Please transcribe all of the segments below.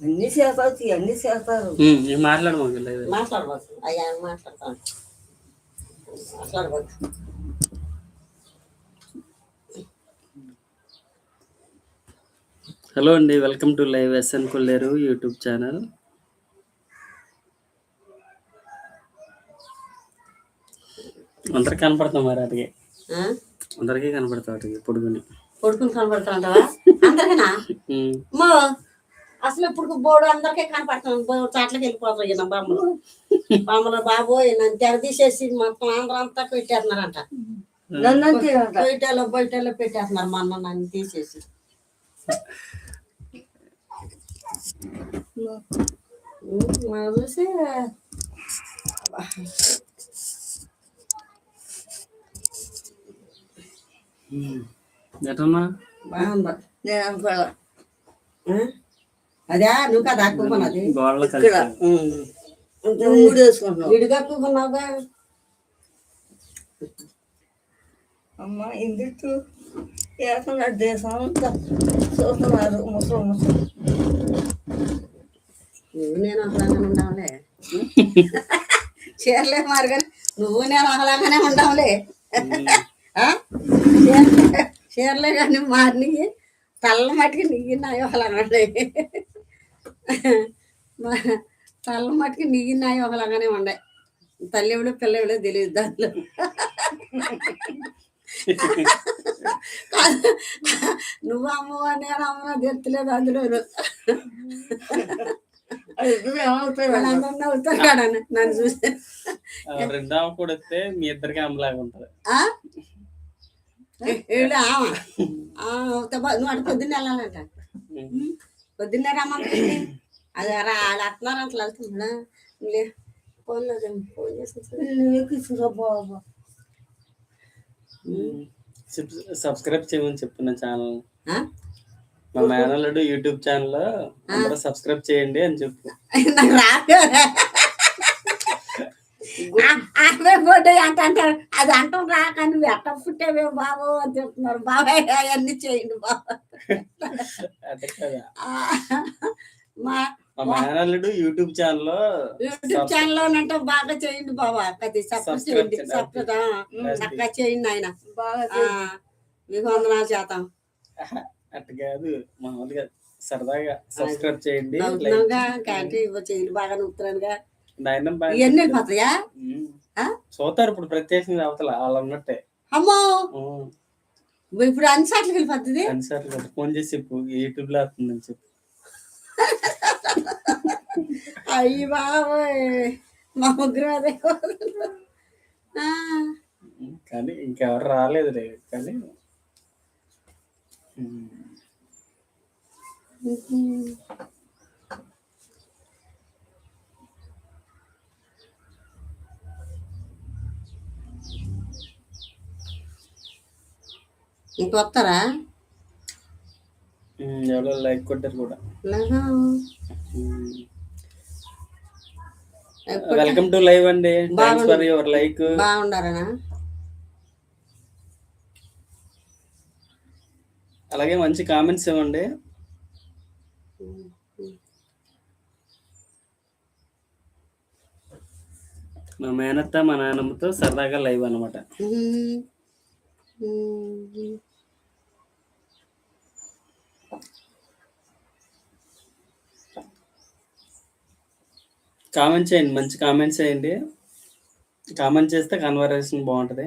అన్ని చేస్తారు అన్ని చేస్తారు లేదు మాట్లాడవచ్చు అయ్యా మాట్లాడతాను మాట్లాడవచ్చు హలో అండి welcome to live SN Kolleru YouTube channel. అందరికి కనపడతాం మరి అడిగి? అందరికీ కనపడతాం అడిగి పొడుగుని. కొడుకుని కనబడుతుంటావా అందరికీనా? ఉమ్, అమ్మో! అసలు ఇప్పుడు బోర్డు అందరికీ కనపడుతుంది. బోర్డు చాట్లకి వెళ్ళిపోతాయి నా బామ్మలు. బామ్మలు బాబోయ్ నన్ను తెర తీసేసి మొత్తం ఆంధ్ర అంతా పెట్టేస్తున్నారంట నన్ను అంతే అంట. బయటలో బయటలో పెట్టేస్తున్నారు మా అన్న నన్ను తీసేసి. ఉమ్, నాకు చూసి ఎటన్నా బాగుంది. నేను అనుకోలే. ఆ? అదే నువ్వు కదా వేసుకుంటున్నావు. విడిగా అక్కున్నావుగా అమ్మ ఇందుకు ఏకంగా దేశం అంతా చూస్తున్నారు. ముసలు ముసలు. నువ్వు నేను ఒకలాగానే ఉండవులే. చీరలే మారు కానీ నువ్వు నేను ఒకలాగానే ఉండవులే? చీరలే- కానీ మారినవి తల్ల మట్టుకి నీగి నాయి ఒకలాగానే. మా- తల్ల మట్టుకి నీగి నాయి ఒకలాగానే ఉండే. తల్లి ఎవడో పిల్ల ఎవడో తెలియదు దాంట్లో. నువ్వు అమ్మవా నేను అమ్మ తెత్తలేదు అందులో. నన్ను. చూస్తే. కూడా వస్తే మీ ఇద్దరికి అమ్మలాగా ఉంటది. నువ్వు అటు పొద్దున్న వెళ్ళాలంట. పొద్దున్నే రమ్మంటే అది రా వాళ్ళు అట్న్నారు అట్లా వెళ్తున్నా లే ఫోన్ లేదు ఫోన్ చేసి ఎక్కించుకో బాబా సబ్- సబ్స్క్రైబ్ చేయమని చెప్తున్నా ఛానల్ మా మేనల్లుడు యూట్యూబ్ ఛానల్ సబ్స్క్రైబ్ చేయండి అని చెప్పు. నాకు అంట అంటారు. అది అంటాం రాక నువ్వు ఎట్ట పుట్టేవే బాబు అని చెప్తున్నారు. బాబాయ్ అవన్నీ చేయండి బాబా. మా మేనల్లుడు యూట్యూబ్ ఛానల్ యూట్యూబ్ ఛానల్ అంటే బాగా చేయండి బాబా. అది సపోర్ట్ చేయండి సపోర్ట్ చక్కగా చేయండి ఆయన. మీకు వందనాలు చేద్దాం. అట్టు కాదు. మామూలుగా సరదాగా సబ్స్క్రైబ్ చేయండి చేయండి. బాగా బాగా ఇవన్నీ వెళ్ళిపోతాయా? చూస్తారు ఇప్పుడు ప్రత్యేకంగా అవతల వాళ్ళు ఉన్నట్టే అమ్మో. ఇప్పుడు అన్ని సార్లు వెళ్ళిపోతుంది అన్నిసార్లు కదా ఫోన్ చేసి చెప్పు యూట్యూబ్లో వస్తుందని చెప్పు. అయ్యి బాబోయ్! మా ముగ్గురు అదే కానీ ఇంకెవరు రాలేదులే కానీ ఉమ్. ఇంక వస్తారా? ఎవరో లైక్ కొట్టారు కూడా. వెల్కమ్ టు లైవ్ అండి. థ్యాంక్స్ ఫర్ యువర్ లైక్ బాగుండారనా? అలాగే మంచి కామెంట్స్ ఇవ్వండి. మా మేనత్త మా నాన్నమ్మతో సరదాగా లైవ్ అనమాట. కామెంట్ చేయండి మంచి కామెంట్స్ చేయండి. కామెంట్ చేస్తే కన్వర్సేషన్ బాగుంటుంది.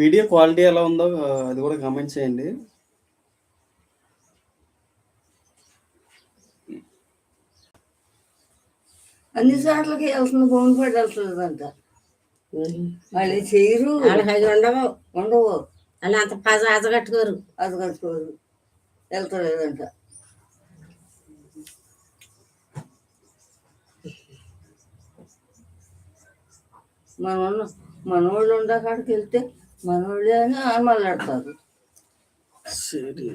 వీడియో క్వాలిటీ ఎలా ఉందో అది కూడా కామెంట్ చేయండి. అన్ని సార్లకి వెళ్తుంది బొమ్మ పడి వెళ్తుందంట. మళ్ళీ చేయరు. వాళ్ళకి ఉండవు. ఉండవు. వాళ్ళు అంత పజ అజగట్టుకోరు అది కట్టుకోరు. వెళ్తలేదంట. మనోళ్ళు మనోళ్ళు ఉండే కాడికి వెళ్తే మనోళ్ళే అని మాట్లాడతారు సరే.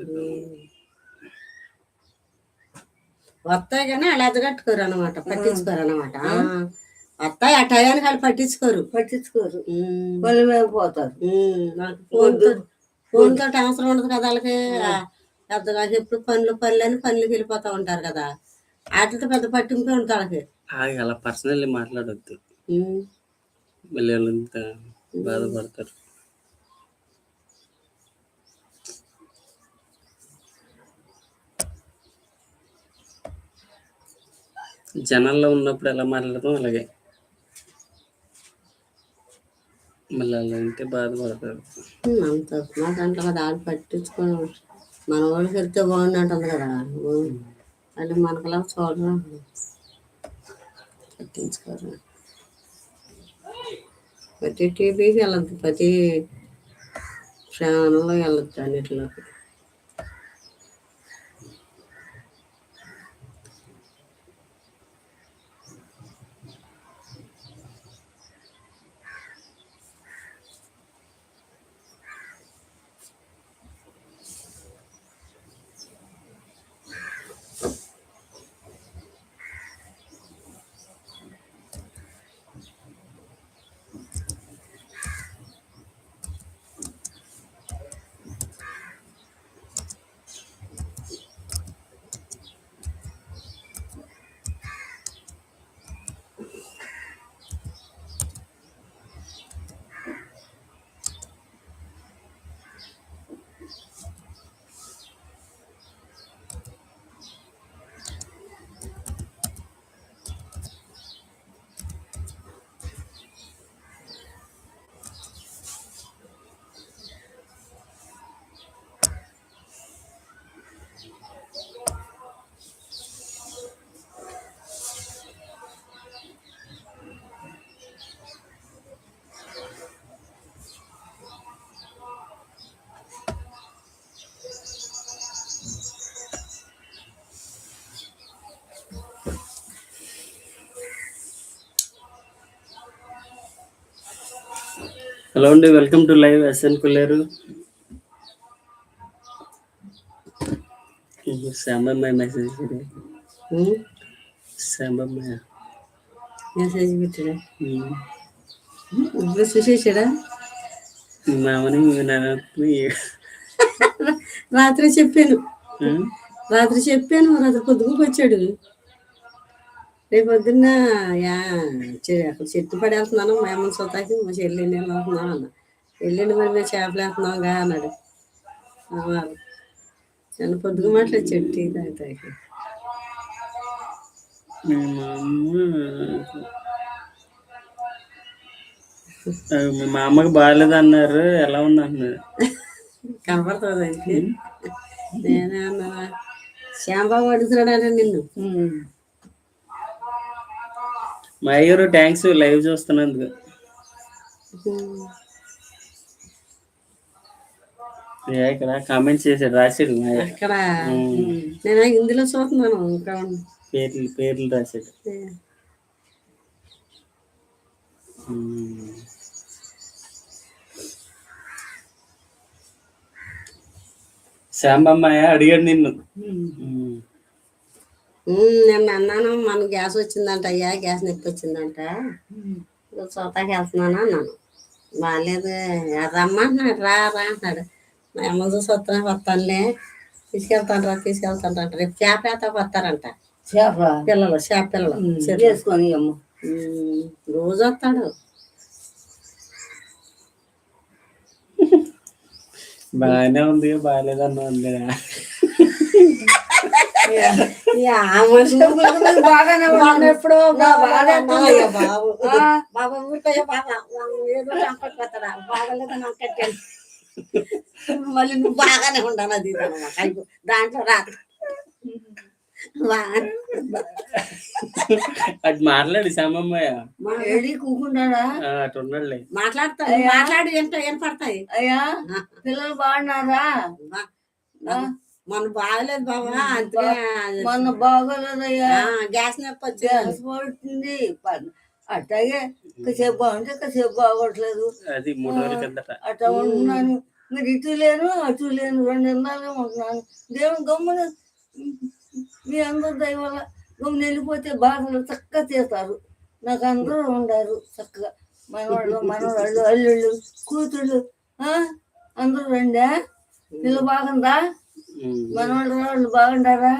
వస్తాయి కానీ వాళ్ళు అజగట్టుకోరు అనమాట పట్టించుకోరు అనమాట వస్తాయి ఆ టయానికి వాళ్ళు పట్టించుకోరు. పట్టించుకోరు. మీద పోతారు. ఫోన్తో ఫోన్ తోటి అవసరం ఉండదు కదా వాళ్ళకి. పెద్దగా ఎప్పుడు పనులు పనులు అని పనులకి వెళ్ళిపోతా ఉంటారు కదా. వాటితో పెద్ద పట్టింపు ఉంటారు వాళ్ళకి. అలా పర్సనల్లీ మాట్లాడొద్దు. వాళ్ళు బాధపడతారు? జనాల్లో ఉన్నప్పుడు ఎలా మాట్లాడతాం అలాగే. మళ్ళీ అలా బాధపడతారు. అంత మాట అంటే కదా ఆడు పట్టించుకొని మన వాళ్ళకి వెళ్తే బాగుంటుంది కదా. ఉమ్. వాళ్ళు మనకలా చూడరు పట్టించుకోరు. ప్రతి టీవీకి వెళ్ళద్దు ప్రతి ఛానల్లో వెళ్ళద్దు అన్నిటిలోకి. హలో అండి welcome to live SN Kolleru శాంబమ్మాయి message um. శాంబమ్మాయ మెసేజ్ పెట్టాడా ఇప్పుడు చూసేసాడా? మామని నాన్నని రాత్రి చెప్పాను. రాత్రి చెప్పాను రాత్రి పొద్దుకు వచ్చాడు రేపు పొద్దున్న యా అక్కడ చెట్టు పడి వెళ్తున్నాను మా అమ్మ సొతాకి మా చెల్లి నేను వెళ్తున్నాను అన్న. వెళ్ళండి మరి మేము చేపలు వేస్తున్నాంగా అన్నాడు. అన్నారు చిన్న పొద్దుకు మాట్లాడి చెట్టు తాగుతాకి మా అమ్మకి బాగాలేదు అన్నారు ఎలా ఉంది అన్నారు నేనే అన్నా శ్యాంబాబు అడుగుతున్నాడంటే నిన్ను. ఉమ్. మా అయ్యారు థ్యాంక్స్ లైవ్ చూస్తున్నందుకు. ఇక్కడ కామెంట్స్ చేశాడు రాశాడు. అక్కడ. నేను ఇందులో చూస్తున్నాను ఇంకా పేర్లు పేర్లు రాశాడు. శాంబమ్మాయ అడిగాడు నిన్ను. నేను అన్నాను మన గ్యాస్ వచ్చిందంట అయ్యా గ్యాస్ నొప్పి వచ్చిందంట. చూతాకి వెళ్తున్నాను అన్నాను. బాగాలేదు రమ్మంటున్నాడు రా రా అంటున్నాడు. మా అమ్మ చూసి వస్తున్నా వస్తానులే. తీసుకెళ్తాను రా తీసుకెళ్తాను అంట. రేపు చేప వేతకు వస్తారంట. చేప? పిల్లలు చేప పిల్లలు. చేసుకొని అమ్మ రోజు వస్తాడు. బాగానే ఉంది బాగాలేదు బాగానే ఎప్పుడో నా బాబు. బాబు ఊరిపోయా బాబా. ఏదో చంపకపోతారా బాగలేదు నాకు కట్టాను మళ్ళీ నువ్వు బాగానే ఉండాలి అది. దాంట్లో రాదు అటు మాట్లాడు శాంబమ్మాయ మా- ఏడి కూకుంటాడా? ఆ, అటు ఉన్నాడులే మాట్లాడతా. మాట్లాడి ఏంటో ఏం పడతాయి? అయ్యా. పిల్లలు బాగున్నారా? మొన్న బాగలేదు బాబా అంతే మొన్న బాగోలేదయ్యా. గ్యాస్ నొప్పి గ్యాస్ పడుతుంది. అట్టాగే కాసేపు బాగుంటే కాసేపు బాగోట్లేదు. అట్లా ఉంటున్నాను. మరి ఇటు లేను అటు లేను రెండు నెలలుగా ఉంటున్నాను. దేవుని గమ్మున మీ అందరు దయ వల్ల గమ్మున వెళ్ళిపోతే బాధలు చక్కగా చేస్తారు నాకు అందరూ ఉండారు చక్కగా. మనవాళ్ళు మనవాళ్ళు అల్లుళ్ళు కూతుళ్ళు ఆ? అందరూ రండా? బాగుందా. మనవాళ్ళు వాళ్ళు బాగుండారా.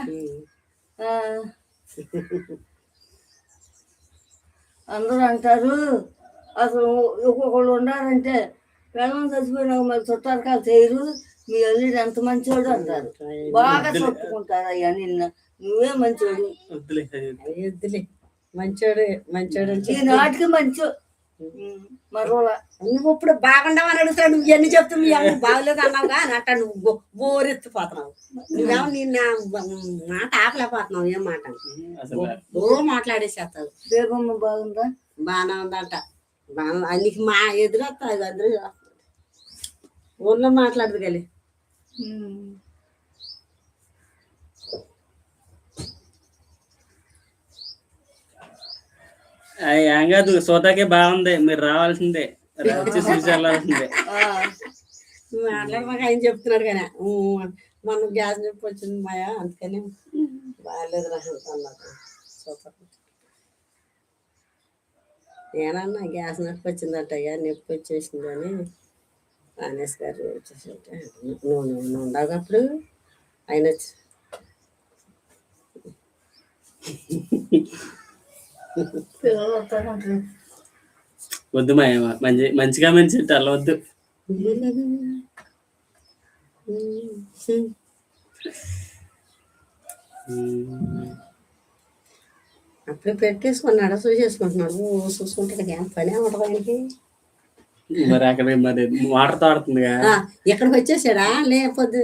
అందరూ అంటారు అసలు ఒక్కొక్కళ్ళు ఉండారంటే పిల్లలు చచ్చిపోయినాక మరి చుట్టాలకాలు చేయరు మీ అల్లుడు ఎంత మంచోడు అంటారు బాగా చెప్పుకుంటారు అయ్యా నిన్న నువ్వే మంచోడు మంచోడు అని ఈ. నాటికి మంచో మరోలా. నువ్వు ఇప్పుడు బాగుండవని అడుగుతాడు నువ్వు ఎన్ని చెప్తావు మీ అమ్మ బాగలేదు అన్నావుగా అని అంట నువ్వు బోరెత్తిపోతున్నావు. నువ్వేమో నిన్న మాట ఆపలేకపోతున్నావు ఏం మాట? ఓ మాట్లాడేసేస్తావు. బేగమ్మ బాగుందా? బాగానే ఉందంట. బాగా నీకు మా ఎదురొస్తావు అందరూ ఊళ్ళో మాట్లాడదు కానీ ఏం కాదు సోదాకే బాగుంది. మీరు రావాల్సిందే. చూసి వెళ్ళాల్సిందే. మాట్లాడమాక ఆయన చెప్తున్నాడు కానీ. ఊ, మొన్న గ్యాస్ నొప్పి వచ్చింది మాయా అందుకని బాగాలేదు అన్నారు సూపర్. నేనన్నా గ్యాస్ నొప్పి వచ్చిందట అయ్యా నొప్పి వచ్చేసిందని రానేష్ గారు వచ్చేసంటే నువ్వు నువ్వు ఉండవు అప్పుడు. ఆయన వచ్చి వద్దు మా మంచి మంచిగా మంచి అలా వద్దు. అప్పుడే పెట్టేసుకున్నాడు చూసేసుకుంటున్నాడు. ఓ చూసుకుంటాడు ఏం పని ఉండదు ఆయనకి. మరి అక్కడ మరి మోటార్ తాడుతుందిగా. ఇక్కడికి వచ్చేసాడా? లేకపోతే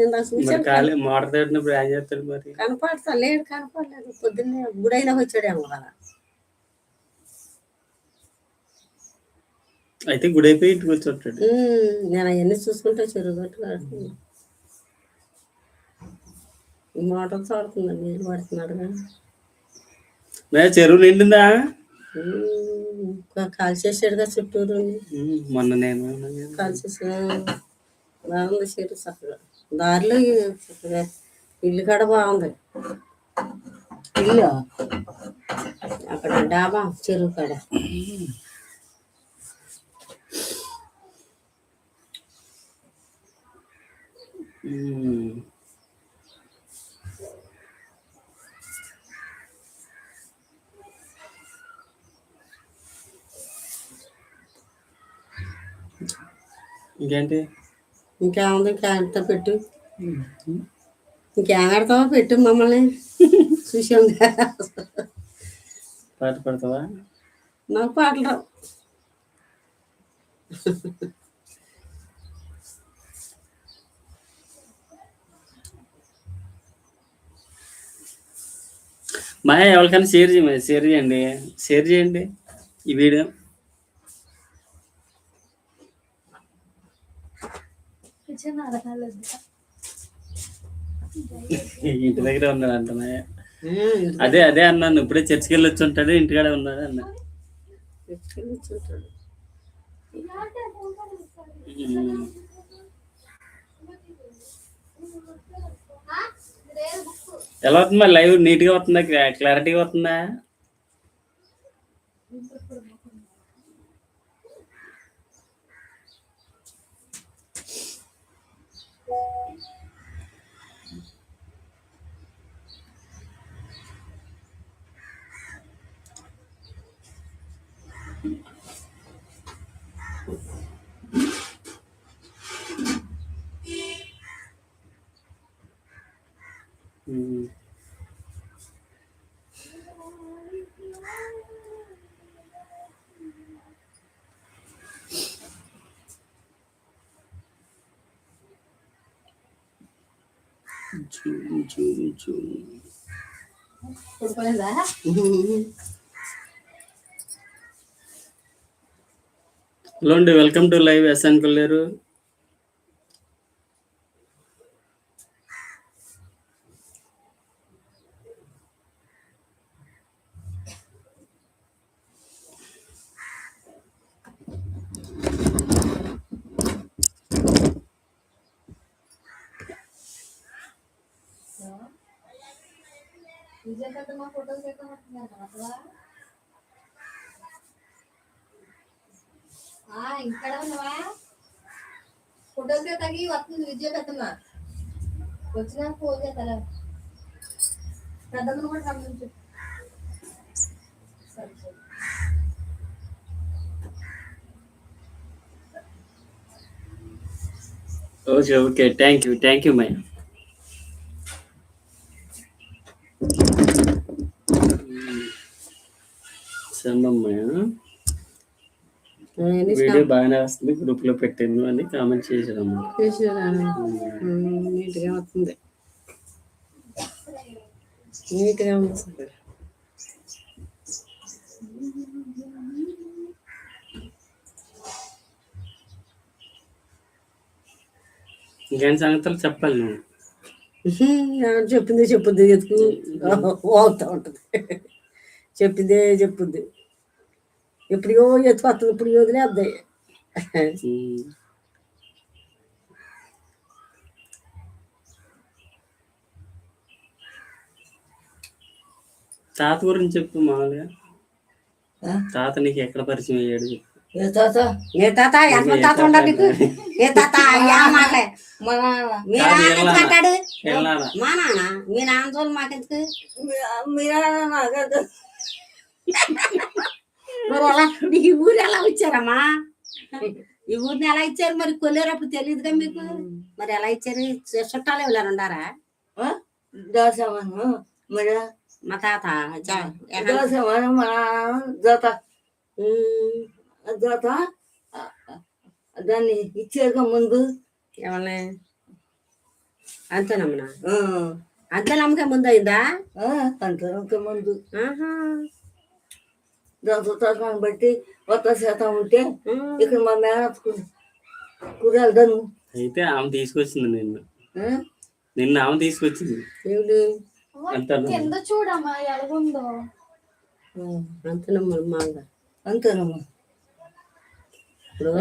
ఖాళీ మోటార్ తాడినప్పుడు ఏం చేస్తాడు మరి? కనపడతా లేడు కనపడలేదు. పొద్దున్నే గుడైనా వచ్చాడేమో కదా. అయితే గుడి అయిపోయి ఇంటికి వచ్చి నేను అవన్నీ చూసుకుంటే చెరుగట్టు మోటార్ చాడుతుంది నీళ్ళు పడుతున్నాడు. మే చెరువు నిండిందా? కాల్చేసాడుగా చుట్టూరు. మొన్న నేను కాల్చేసి బాగుంది చెరువు చక్కగా. దారిలో చక్కగా ఇల్లు కాడ బాగుంది. ఇల్లు? అక్కడ డాబా చెరువు కాడ. ఇంకేంటి? ఇంకేముంది ఇంకా ఎంత పెట్టు. ఇంకేం ఆడతావా పెట్టు మమ్మల్ని. చూసాం పాట పడతావా? నాకు పాటలు రావు. మా ఎవరికైనా షేర్ చేయండి షేర్ చేయండి. షేర్ చేయండి ఈ వీడియో. ఇంటి దగ్గర ఉన్నాడు అంట అదే అదే అన్నాను. ఇప్పుడే చర్చికి వెళ్ళి వచ్చి ఉంటాడు ఇంటికాడే ఉన్నాడు అన్న తెచ్చుకొని కూర్చుంటాడు. ఉమ్. ఎలా అవుతుంది లైవ్ నీట్గా వస్తుందా? క్లారిటీగా వస్తుందా? ఉమ్. హలో అండి welcome to live SN Kolleru ఇక్కడ ఉన్నావా ఫోటోకే తగి వస్తుంది విద్య పెద్దమ్మ వచ్చినాక ఫోన్ చేస్తారా పెద్దమ్మను కూడా గమనించు okay okay thank you thank you my video బాగానే వస్తుంది గ్రూప్లో పెట్టాను అని కామెంట్ చేశారమ్మా. నీట్గా వస్తుంది. నీట్గా ఇంకేం సంగతులు చెప్పాలి నువ్వు? చెప్పిందే చెప్పుద్ది ఎత్తుకు వాగుతూ ఉంటుంది. చెప్పిందే చెప్పుద్ది ఎప్పుడో ఎత్తుకు వస్తుంది ఇప్పుడు వదిలేద్దాయి. తాత గురించి చెప్పు మామూలుగా? తాత నీకు ఎక్కడ పరిచయం అయ్యాడు. ఏ తాత? ఏ తాత? ఎంతమంది తాత ఉండాలి నీకు? ఏ తాత? యా మాటలే మా నాన్న మీ నాన్న మా నాన్న? మీ నాన్న తోలు మాకెందుకు? మీ- నాన్న నాకైతే మరి అలా నీకు ఈ ఊరు ఎలా ఇచ్చారమ్మా? ఈ ఊరిని ఎలా ఇచ్చారు మరి? కొలేరప్పుడు తెలియదుగా మీకు? మరి ఎలా ఇచ్చారు? చుట్టాలు ఎవరు ఉండారా? దాసమను మరి మా తాత దాసమను మా జత. దాన్ని ఇచ్చాక ముందు. ఎవరిని అంతేనమ్మనా? ఆ, అంతే నమ్మకం ముందు అయిందా? అంతరంక ముందు. ఆహా. దాని సుతాన్ని బట్టి కొత్త శాతం ఉంటే ఇక్కడ మా మేనత్కు కూరలు అయితే ఆమె తీసుకొచ్చింది నిన్ను. నిన్న ఆమె తీసుకొచ్చింది. ఏమిటి? అంతా కింద చూడమ్మా ఎలాగుందో అంతేనమ్మ మాంగ అంతేనమ్మా ఇప్పుడు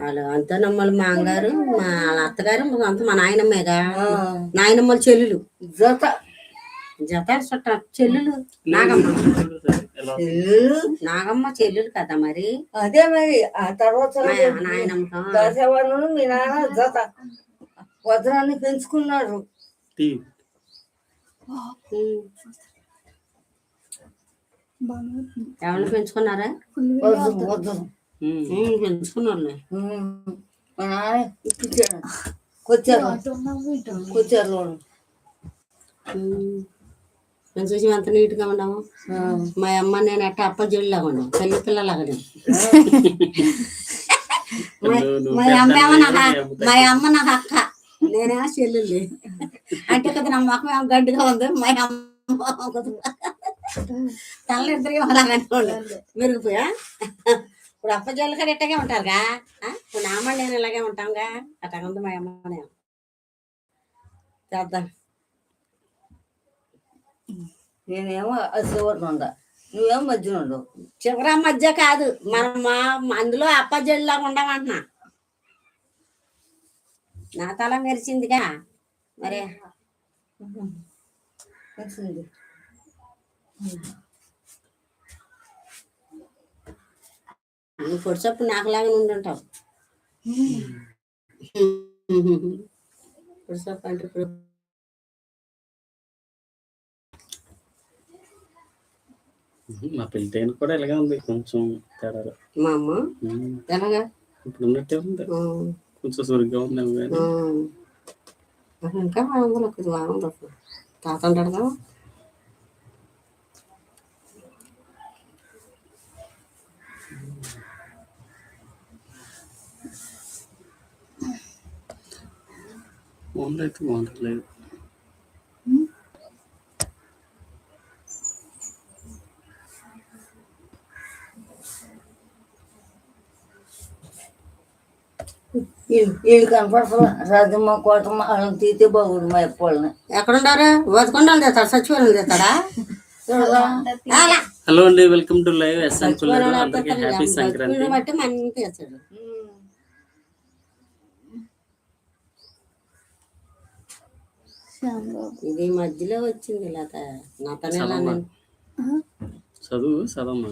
వాళ్ళు అంతేనమ్మలు మాంగారు మా వాళ్ళ అత్తగారు మా అంత మా నాయనమ్మేగా. నాయనమ్మల చెల్లెలు. జత. జత చుట్ట చెల్లెలు నాగమ్మ. నాగమ్మ చెల్లెలు కదా మరి? అదే మరి ఆ తర్వాత దాసేవాళ్ళు మీ నాన్న జత. వజ్రాన్ని పెంచుకున్నారు. ఎవరిని పెంచుకున్నారా. మా నాన్న ఇప్పించాడు కొచ్చారు. కొచ్చారు. మేము చూసి ఎంత నీట్గా ఉన్నాము మా అమ్మ నేను అట్ట అప్ప జల్లాగా ఉన్నాం. తల్లి పిల్లలాగానే. మా అమ్మ ఏమో నాకు మా అమ్మ నాకు అక్క. నేనేమో చెల్లెల్లి అంటే కదా నా మొక్క ఏమో గడ్డిగా ఉంది. మా అమ్మ తల్లిద్దరు అలాగనే ఉండు మెరిగిపోయా? ఇప్పుడు అప్ప జల్లు కూడా ఇట్టగే ఉంటారుగా? ఇప్పుడు నా అమ్మ నేను ఇలాగే ఉంటాంగా? అట్టగా ఉంది మా అమ్మనే చేద్దాం. నేనేమో అది చివరి ఉండ నువ్వేమో మధ్యలో ఉండవు చివర మధ్య కాదు. మనం మా అందులో అప్పజల్లాగా ఉండమంటున్నా. నా తల మెరిచిందిగా మరి తెలిసింది నువ్వు పొడిచప్పు నాకులాగా ఉండుంటావు. పొడిచప్పు అంటే ఇప్పుడు మా పెళ్ళి కూడా ఇలాగే ఉంది. కొంచెం తేడా మా అమ్మ? ఎలాగా? ఇప్పుడు ఉన్నట్టే ఉంది కొంచెం సురుగ్గా ఉంది కానీ ఇంకా బాగుంది కొద్ది బాగుంది తాత ఉంటాడు కదా. బాగుంది అయితే బాగుంటలేదు వీళ్ళు కనపడుతున్నా రాజమ్మ కోటమ్మ వాళ్ళని తీతే బాగుండు మా ఎప్పుడని ఎక్కడుండారు బతుకుండాలి తెస్తాడు సచివాలయం తెస్తాడా అలా హలో అండి welcome to live SN Kolleru అందరికీ హ్యాపీ సంక్రాంతి. బట్టి ఇది మధ్యలో వచ్చింది లత. చదువు చదవమ్మా.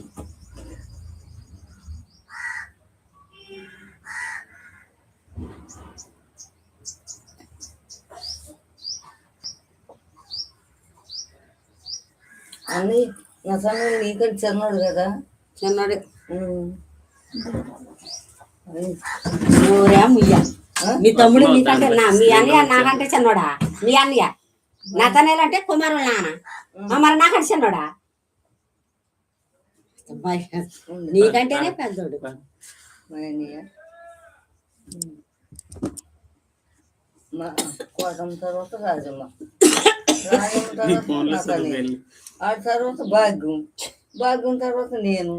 సమయం నీకంటే చిన్నోడు కదా చిన్నోడే ఉమ్. అది ఊరే ముయ్య మీ తమ్ముడు మీకంటే నా మీ అన్నయ్య నాకంటే చిన్నోడా మీ అన్నయ్య నతనేలు అంటే కుమారుడు నాన్న ఆ, మరి నాకంటే చిన్నోడా అబ్బాయి, నీకంటేనే పెద్దోడు మా అన్నయ్య మా కోటం తర్వాత రాజమ్మ ఫోన్లో ఆ తర్వాత భాగ్యం భాగ్యం తర్వాత నేను.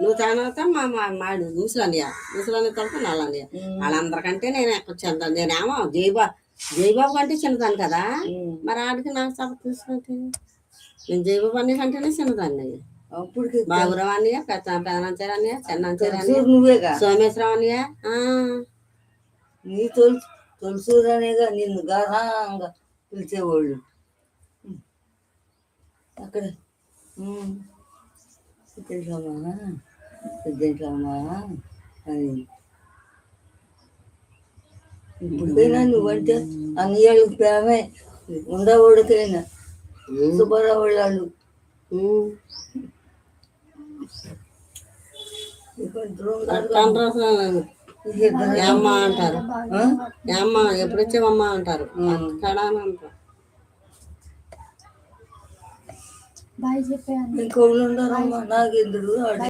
నువ్వు తర్వాత మా మా మాడు ముసలన్నయ్య ముసలన్న తర్వాత నల్లన్నయ్య ఉమ్. వాళ్ళందరికంటే నేను ఎక్కువ చిన్న నేనేమో జయబా జయబాబు కంటే చిన్నదాన్ని కదా. మరి ఆడికి నాకు సభ తీసుకుంటే? నేను జయబాబు అన్నయ్య కంటేనే చిన్నదాన్ని అప్పటికి బాబురావు అన్నయ్య పెద్ద పెదనంచారు అన్నయ్య చిన్నంచారు అన్నయ్య. నువ్వేగా? అన్నయ్య. ఆ, నీ తొలుసు తొలుసూరనేగా నిన్ను గారంగా పిలిచేవాళ్ళు. అక్కడ. పెద్దమ్మా పెద్దమ్మా అని ఇప్పటికైనా నువ్వంటే అన్నయ్యలకు ప్రేమే. ఉండవాడికైనా సుబ్బారావు వాళ్ళు ఉమ్. ఏమ్మా అంటారు. ఆ? ఏమ్మా ఎప్పుడు వచ్చావమ్మా అంటారు అని అంటారు. బాయ్ చెప్పాను నాకెందుకు?